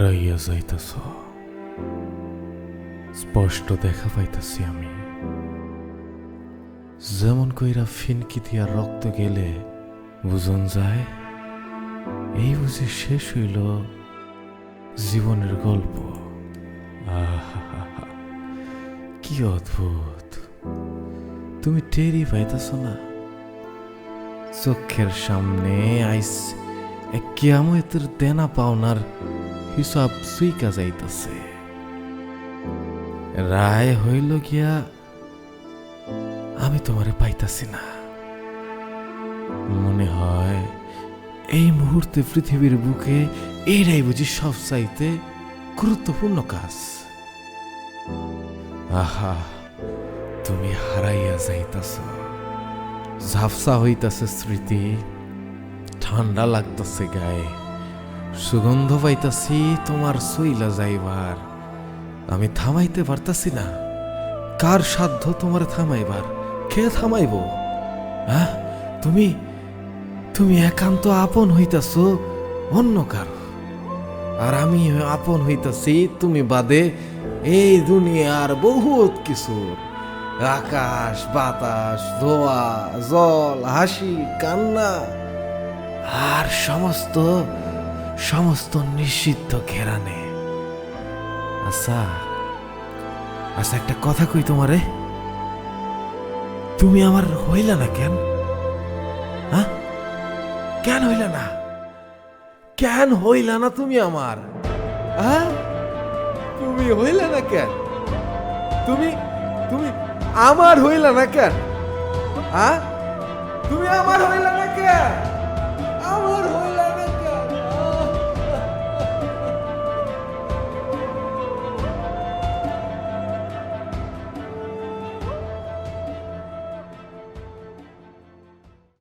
হারাইয়া যাইতেছ। স্পষ্ট দেখা পাইতেছি আমি। যেমন কইরা ফিনকি দিয়া রক্ত গেলে বুঝন যায়, এই বুঝি শেষ হইল জীবনের গল্প। কি অদ্ভুত। তুমি টেরি পাইতেছ না? চোখের সামনে আইস এক কিয়ামতের দেনা পাওনার হিসাব সুইকা যাইতেছে। রায় হইল গিয়া, আমি তোমারে পাইতাছি না। মনে হয়, এই মুহূর্তে পৃথিবীর বুকে এইটাই বুঝি সব চাইতে গুরুত্বপূর্ণ কাজ। আহা, তুমি হারাইয়া যাইতাছ। ঝাপসা হইতাছে স্মৃতি ঠান্ডা লাগতেছে গায়ে। সুগন্ধ পাইতাছি, তোমার সইলা যাইবার। আমি থামাইতে পারতাছি না। কার সাধ্য তোমার থামাইবার? কে থামাইব? হ্যাঁ? তুমি তুমি একান্ত আপন হইতাছ, অন্য কারও? আর আমি আপন হইতাছি, তুমি বাদে এই দুনিয়ার বহুত কিছুর। আকাশ, বাতাস, ধোয়া, জল, হাসি, কান্না, আর সমস্ত সমস্ত নিষিদ্ধ ঘেরানে। আচ্ছা আচ্ছা একটা কথা কই তোমারে। তুমি আমার হইলা না কেন? হ্যাঁ? কেন হইলা না? কেন হইলা না তুমি আমার? হ্যাঁ? তুমি হইলা না কেন? তুমি তুমি আমার হইলা না কেন? হ্যাঁ? তুমি আমার হইলা